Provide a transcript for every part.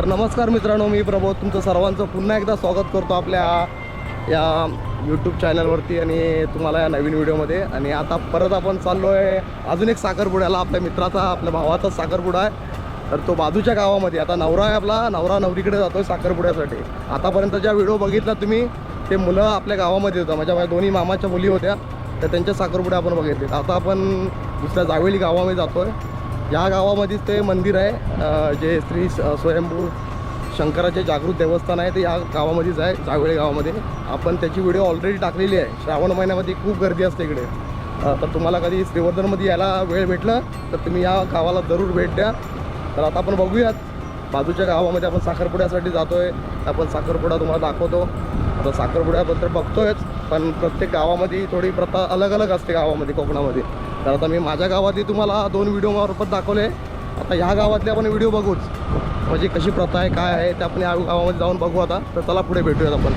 तर नमस्कार मित्रांनो मी प्रबोध. तुमचं सर्वांचं पुन्हा एकदा स्वागत करतो आपल्या या यूट्यूब चॅनलवरती आणि तुम्हाला या नवीन व्हिडिओमध्ये आणि आता परत आपण चाललो आहे अजून एक साखरपुड्याला आपल्या मित्राचा आपल्या भावाचा साखरपुडा आहे. तर तो बाजूच्या गावामध्ये आता नवरा आहे आपला नवरा नवरीकडे जातो आहे साखरपुड्यासाठी. आतापर्यंत ज्या व्हिडिओ बघितला तुम्ही ते मुलं आपल्या गावामध्ये होतं. माझ्या माझ्या दोन्ही मामाच्या मुली होत्या तर त्यांच्या साखरपुड्या आपण बघितले आता आपण दुसऱ्या जावेली गावामध्ये जातो आहे या गावामध्येच ते मंदिर आहे जे श्री स्वयंभू शंकराचे जागृत देवस्थान आहे ते या गावामध्येच आहे जावळे गावामध्ये. आपण त्याची व्हिडिओ ऑलरेडी टाकलेली आहे. श्रावण महिन्यामध्ये खूप गर्दी असते इकडे. तर तुम्हाला कधी श्रीवर्धनमध्ये यायला वेळ भेटलं तर तुम्ही या गावाला जरूर भेट द्या. तर आता आपण बघूयात. बाजूच्या गावामध्ये आपण साखरपुड्यासाठी जातो आहे आपण साखरपुडा तुम्हाला दाखवतो. आता साखरपुड्याबद्दल बघतोयच पण प्रत्येक गावामध्ये थोडी प्रथा अलग अलग असते गावामध्ये कोकणामध्ये. तर आता मी माझ्या गावातही तुम्हाला दोन व्हिडिओ मार्फत दाखवले. आता ह्या गावातले आपण व्हिडिओ बघूच. म्हणजे कशी प्रथा आहे काय आहे ते आपण या गावामध्ये जाऊन बघू आता. तर चला पुढे भेटूयात आपण.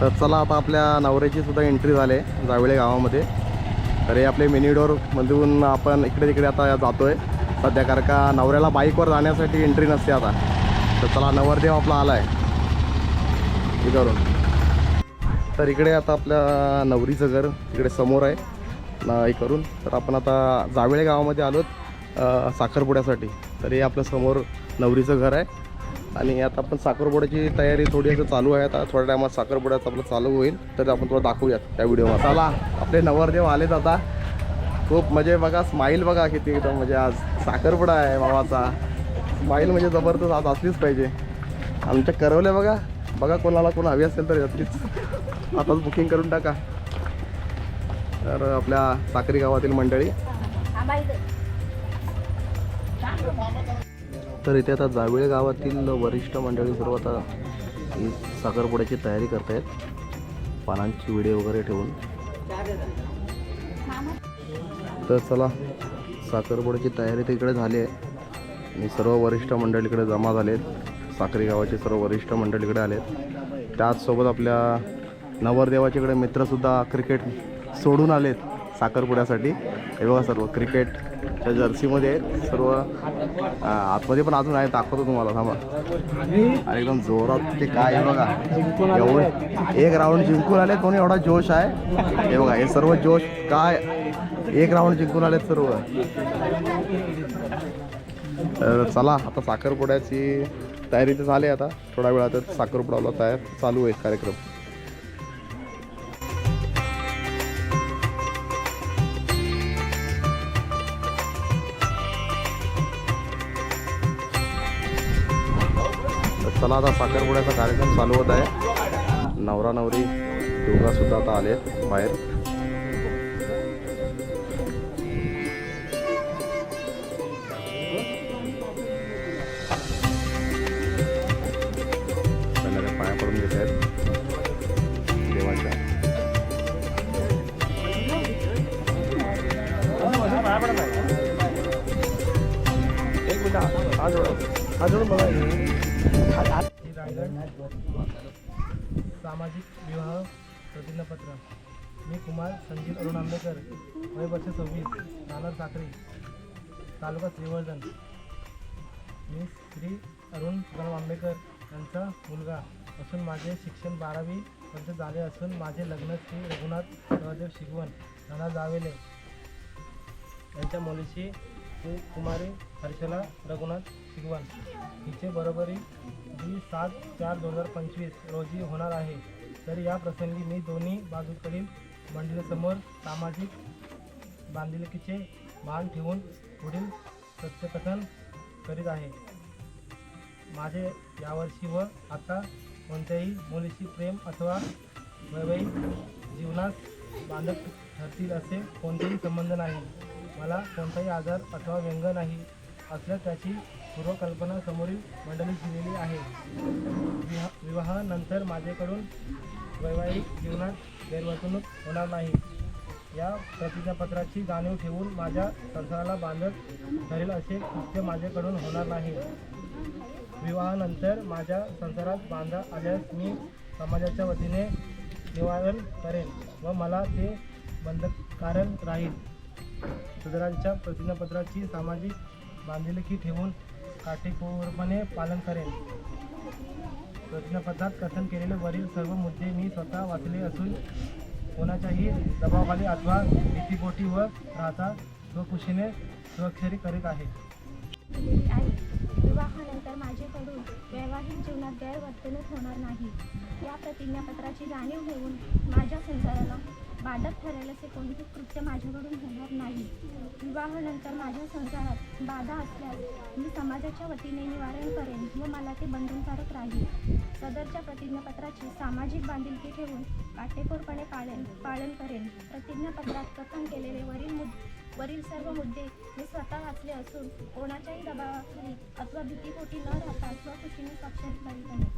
तर चला आता आपल्या नवऱ्याची सुद्धा एंट्री झाली आहे जावळे गावामध्ये. तर हे आपले मिनी डोरमधून आपण इकडे तिकडे आता जातो आहे सध्या कारण का नवऱ्याला बाईकवर जाण्यासाठी एंट्री नसते आता. तर चला नवरदेव आपला आला आहे हे तर इकडे आता आपल्या नवरीचं घर इकडे समोर आहे. हे करून तर आपण आता जावेळे गावामध्ये आलोत साखरपुड्यासाठी. तर हे आपल्यासमोर नवरीचं घर आहे. आणि आता आपण साखरपुड्याची तयारी थोडी असं चालू आहे. आता थोड्या टायमात साखरपुड्याचं आपलं चालू होईल. तर आपण थोडं दाखवूयात त्या व्हिडिओमध्ये. चला आपले नवरदेव आलेत आता. खूप म्हणजे बघा स्माईल बघा किती एकदम म्हणजे आज. साखरपुडा आहे मामाचा. स्माईल म्हणजे जबरदस्त आज असलीच पाहिजे. आमच्या करवल्या बघा. बघा कोणाला कोण हवी असेल तर नक्कीच आताच बुकिंग करून टाका. तर आपल्या साक्री गावातील मंडळी. तर इथे आता जावेळ गावातील वरिष्ठ मंडळी सर्व आता साखरपुड्याची तयारी करत आहेत पानांची विडे वगैरे ठेवून. तर चला साखरपुड्याची तयारी तर इकडे झाली आहे. आणि सर्व वरिष्ठ मंडळी इकडे जमा आहेत साखरी गावाचे सर्व वरिष्ठ मंडळी इकडे आहेत त्याचसोबत आपल्या नवरदेवाचे इकडे मित्रसुद्धा क्रिकेट सोडून आलेत साखरपुड्यासाठी. हे बघा सर्व क्रिकेटच्या जर्सीमध्ये आहेत. सर्व आतमध्ये पण अजून आहे दाखवतो तुम्हाला थांबा. आणि एकदम जोरात ते काय आहे बघा. एवढं एक राऊंड जिंकून आले कोणी? एवढा जोश आहे. हे बघा हे सर्व जोश काय? एक राऊंड जिंकून आलेत सर्व. तर चला आता साखरपुड्याची तयारी तर झाली आता. थोड्या वेळातच साखरपुडाला तयार चालू आहे कार्यक्रम. चला आता साखरपुड्याचा कार्यक्रम चालू होत आहे. नवरा नवरी दोघा सुद्धा आता आले बाहेर. पहिल्या पाया पडून घेत आहेत. देवाच्या. एक मिनिट हा जोड हा जोड बघा. सामाजिक विवाह प्रतिज्ञापत्र. मी कुमार संजीत अरुण आंबेकर वय वर्ष सव्वीस नाना साखरे तालुका श्रीवर्धन मी श्री अरुण सुदाम आंबेकर यांचा मुलगा असून माझे शिक्षण बारावी पर्यंत झाले असून माझे लग्न श्री रघुनाथ सहदेव शिगवण नाना जावेले यांच्या मुलीशी ते कुमारी हर्षला रघुनाथ शिगवण हिचे बरोबरी जी सात चार दोन हजार पंचवीस रोजी होणार आहे. तर या प्रसंगी मी दोन्ही बाजूकडील मंडळीसमोर सामाजिक बांधिलकीचे भान ठेवून पुढील सत्यकथन करीत आहे. माझे यावर्षी व आता कोणत्याही मुलीशी प्रेम अथवा वैवाहिक जीवनात बांधक ठरतील असे कोणतेही संबंध नाही. मला कोणताही आजार अथवा व्यंग नाही असल्यास त्याची पूर्वकल्पना समोरील मंडळी दिलेली आहे. विवाह विवाहानंतर माझ्याकडून वैवाहिक जीवनात गैरवर्तणूक होणार नाही. या प्रतिज्ञापत्राची जाणीव ठेवून माझ्या संसाराला बांधत ठरेल असे कृत्य माझ्याकडून होणार नाही. विवाहानंतर माझ्या संसारात बांधा आल्यास मी समाजाच्या वतीने निवारण करेन व मला ते बंधकारक राहील. सुधारांच्या प्रतिज्ञापत्राची सामाजिक बांधिलकी ठेवून काटेकोरपणे पालन करेन. प्रतिज्ञापत्रात कथन केलेले वरील सर्व मुद्दे मी स्वतः वाचले असून कोणाच्याही दबावाखाली अथवा भीतीपोटी व राहता स्वखुशीने स्वाक्षरी करीत आहे. विवाहानंतर माझ्याकडून वैवाहिक जीवनात गैरवर्तणूक होणार नाही. या प्रतिज्ञापत्राची जाणीव घेऊन माझ्या संसाराला बाधक ठरेल असे कोणते कृत्य माझ्याकडून होणार नाही. विवाहानंतर माझ्या संसारात बाधा असल्यास मी समाजाच्या वतीने निवारण करेन व मला ते बंधनकारक राहील. सदरच्या प्रतिज्ञापत्राची सामाजिक बांधिलकी ठेवून काटेकोरपणे पालन पालन करेन. प्रतिज्ञापत्रात कथन केलेले वरील मुद्दे वरील सर्व मुद्दे मी स्वतः वाचले असून कोणाच्याही दबावाखाली अथवा भीतीपोटी न राहता स्वखुशीने स्वाक्षरी करीत आहे.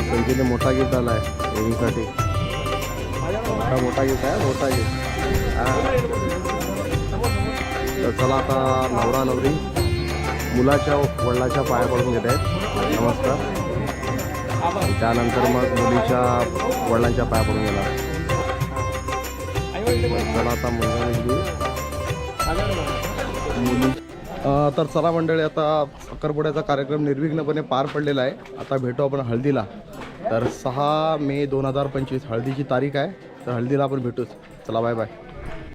तर संजीने मोठा गिफ्ट आला आहे मुलीसाठी मोठा मोठा गिफ्ट आहे मोठा गिफ्ट तर चला आता नवरा नवरी मुलाच्या वडिलाच्या पाया पडून घेत आहेत. नमस्कार. त्यानंतर मग मुलीच्या वडिलांच्या पाया पडून गेला चला आता मुलगा. मुली तर चला मंडळी आता साखरपुड्याचा कार्यक्रम निर्विघ्नपणे पार पडलेला आहे. आता भेटू आपण हळदीला. तर सहा मे दोन हजार पंचवीस हळदीची तारीख आहे. तर हळदीला आपण भेटूच. चला बाय बाय